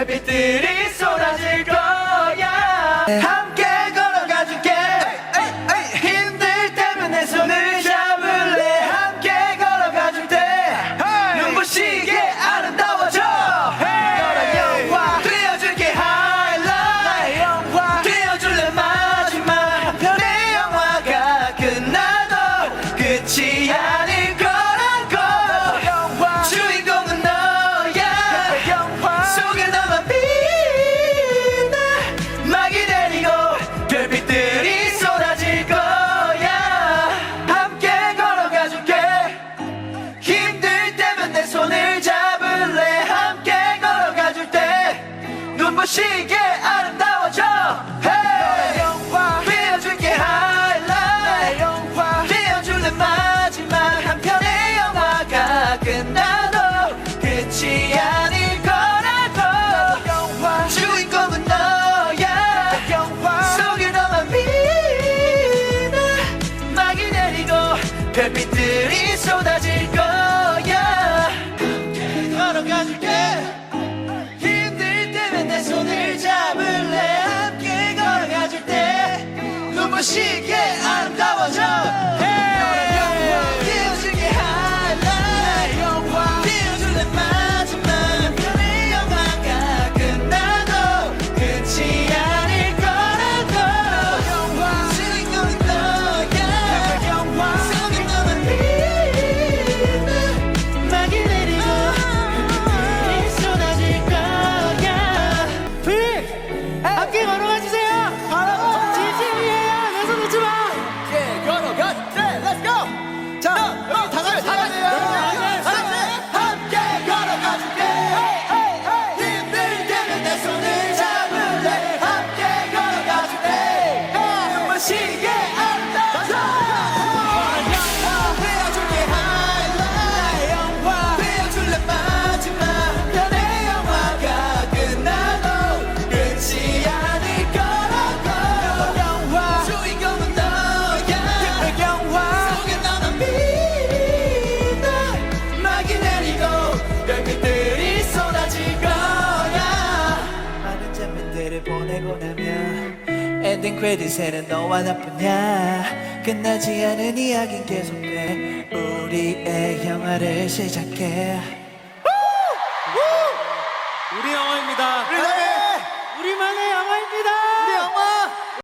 별빛들이 쏟아질 거야. 함께 걸어가줄게. 힘들 때면 내 손을 잡을래. 함께 걸어가줄 때 눈부시게 아름다워져. 너란 영화 되어줄게. 하이라이트 영화 되어줄래 마지막 한 편의 영화가 끝나도 끝이 눈부시게 아름다워져. Hey! 영화 되어줄게 하이라이트 영화 되어줄래 마지막 한 편의 영화가 끝나도 끝이 아닐 거라고. 영화 주인공은 너야. 영화 속에 너만 빛나. 막이 내리고 별빛들이 쏟아질 거 눈부시게 괴리새는 너와 나뿐이야. 끝나지 않은 이야기 계속돼. 우리의 영화를 시작해. 우리 영화입니다.